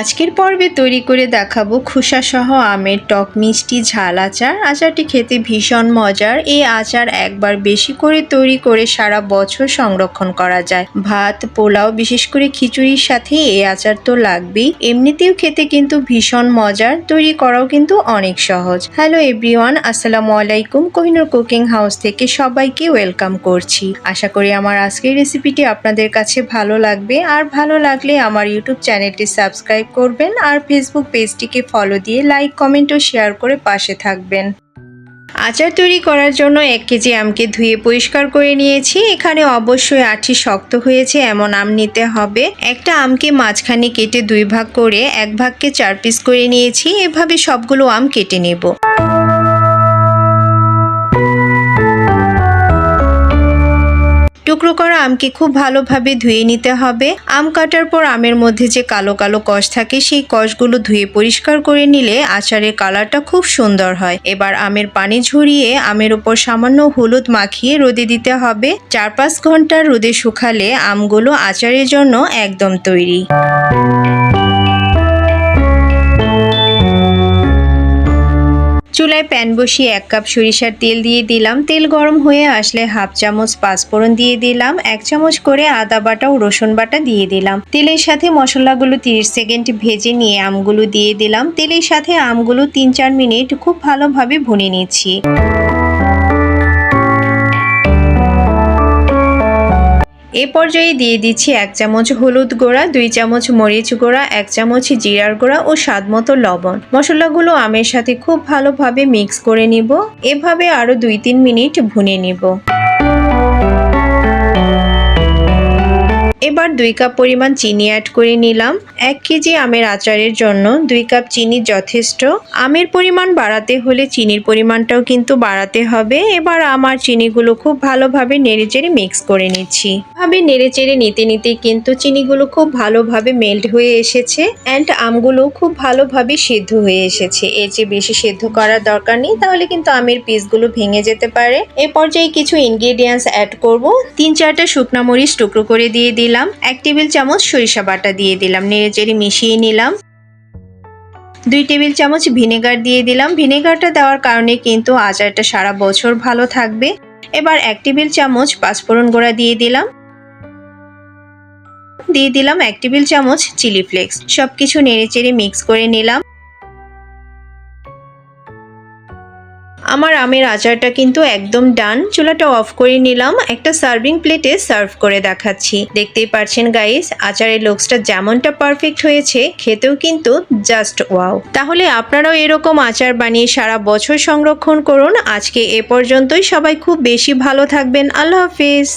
আজকের পর্বে তৈরি করে দেখাবো খোসাসহ আমের টক মিষ্টি, ঝাল আচার। আচারটি খেতে ভীষণ মজার। এই আচার একবার বেশি করে তৈরি করে সারা বছর সংরক্ষণ করা যায়। ভাত, পোলাও, বিশেষ করে খিচুড়ির সাথে এই আচার তো লাগবেই। এমনিতেও খেতে কিন্তু ভীষণ মজার। তৈরি করাও কিন্তু অনেক সহজ। হ্যালো এভরিওয়ান, আসসালামু আলাইকুম। কোহিনুর কুকিং হাউস থেকে সবাইকে ওয়েলকাম করছি। আশা করি আমার আজকের রেসিপিটি আপনাদের কাছে ভালো লাগবে। আর ভালো লাগলে আমার ইউটিউব চ্যানেলটি সাবস্ক্রাইব করবেন আর ফেসবুক পেজটিকে ফলো দিয়ে লাইক কমেন্ট ও শেয়ার করে পাশে থাকবেন। আচার তৈরি করার জন্য এক কেজি আমকে ধুয়ে পরিষ্কার করে নিয়েছি। এখানে অবশ্যই আঠি শক্ত হয়েছে, এমন আম নিতে হবে। একটা আমকে মাঝখানে কেটে দুই ভাগ করে এক ভাগকে চার পিস করে নিয়েছি। এভাবে সবগুলো আম কেটে নেব। টুকরো করা আমকে খুব ভালোভাবে ধুয়ে নিতে হবে। আম কাটার পর আমের মধ্যে যে কালো কালো কষ থাকে, সেই কষগুলো ধুয়ে পরিষ্কার করে নিলে আচারের কালারটা খুব সুন্দর হয়। এবার আমের পানি ঝরিয়ে আমের ওপর সামান্য হলুদ মাখিয়ে রোদে দিতে হবে। চার পাঁচ ঘণ্টার রোদে শুকালে আমগুলো আচারের জন্য একদম তৈরি। চুলায় প্যান বসিয়ে এক কাপ সরিষার তেল দিয়ে দিলাম। তেল গরম হয়ে আসলে হাফ চামচ পাঁচফোড়ন দিয়ে দিলাম। এক চামচ করে আদা বাটা ও রসুন বাটা দিয়ে দিলাম। তেলের সাথে মশলাগুলো তিরিশ সেকেন্ড ভেজে নিয়ে আমগুলো দিয়ে দিলাম। তেলের সাথে আমগুলো তিন চার মিনিট খুব ভালোভাবে ভুনে নিচ্ছি। এ পর্যায়ে দিয়ে দিচ্ছি এক চামচ হলুদ গুঁড়া, দুই চামচ মরিচ গুঁড়া, এক চামচ জিরার গুঁড়া ও স্বাদ মতো লবণ। মশলাগুলো আমের সাথে খুব ভালোভাবে মিক্স করে নিব। এভাবে আরও দুই তিন মিনিট ভুনে নিব। এবার দুই কাপ পরিমাণ চিনি অ্যাড করে নিলাম। এক কেজি আমের আচারের জন্য দুই কাপ চিনি যথেষ্ট। আমের পরিমাণ বাড়াতে হলে চিনির পরিমাণটাও কিন্তু বাড়াতে হবে। এবার আমার চিনিগুলো খুব ভালোভাবে নেড়েচেড়ে মিক্স করে নিচ্ছি। ভাবে নেড়েচেড়ে নিতে নিতে কিন্তু চিনিগুলো খুব ভালোভাবে মেল্ট হয়ে এসেছে অ্যান্ড আমগুলো খুব ভালোভাবে সেদ্ধ হয়ে এসেছে। এর চেয়ে বেশি সেদ্ধ করার দরকার নেই, তাহলে কিন্তু আমের পিসগুলো ভেঙে যেতে পারে। এ পর্যায়ে কিছু ইনগ্রেডিয়েন্টস অ্যাড করব। তিন চারটা শুকনা মরিচ টুকরো করে দিয়ে দিলাম। এক টেবিল চামচ সরিষা বাটা দিয়ে দিলাম নেড়ে নেড়েচেড়ে মিশিয়ে নিলাম। দুই টেবিল চামচ ভিনেগার দিয়ে দিলাম। ভিনেগারটা দেওয়ার কারণে কিন্তু আচারটা সারা বছর ভালো থাকবে। এবার এক টেবিল চামচ পাঁচফোড়ন গুঁড়া দিয়ে দিলাম। দিয়ে দিলাম এক টেবিল চামচ চিলি ফ্লেক্স। সব সবকিছু নেড়েচেড়ে মিক্স করে নিলাম। আমার আমের আচারটা কিন্তু একদম ডান। চুলাটা অফ করে নিলাম। একটা সার্ভিং প্লেটে সার্ভ করে দেখাচ্ছি। দেখতেই পারছেন গাইস আচারের লোকসটা যেমনটা পারফেক্ট হয়েছে, খেতেও কিন্তু জাস্ট ওয়াও তাহলে আপনারাও এরকম আচার বানিয়ে সারা বছর সংরক্ষণ করুন। আজকে এ পর্যন্তই। সবাই খুব বেশি ভালো থাকবেন। আল্লাহ হাফিজ।